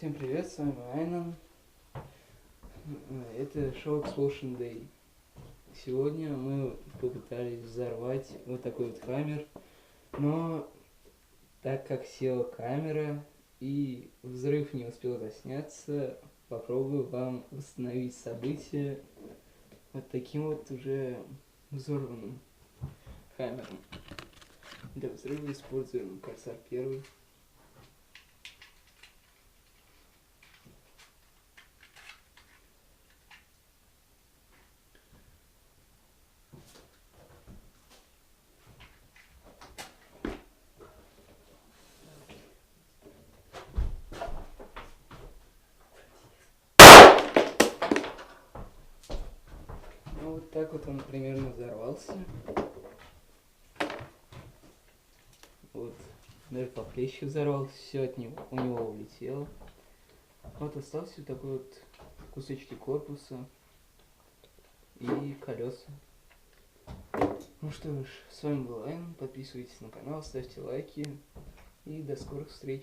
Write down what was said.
Всем привет, с вами Айнан. Это шоу Explosion Day. Сегодня мы попытались взорвать вот такой вот хаммер, но так как села камера и взрыв не успел засняться, попробую вам восстановить события вот таким вот уже взорванным хаммером. Для взрыва используем корсар первый. Ну так вот он примерно взорвался. Вот, даже по плечи взорвался, все от него, у него улетело. Вот остался такой вот кусочки корпуса и колеса. Ну что ж, с вами был Айн, подписывайтесь на канал, ставьте лайки и до скорых встреч.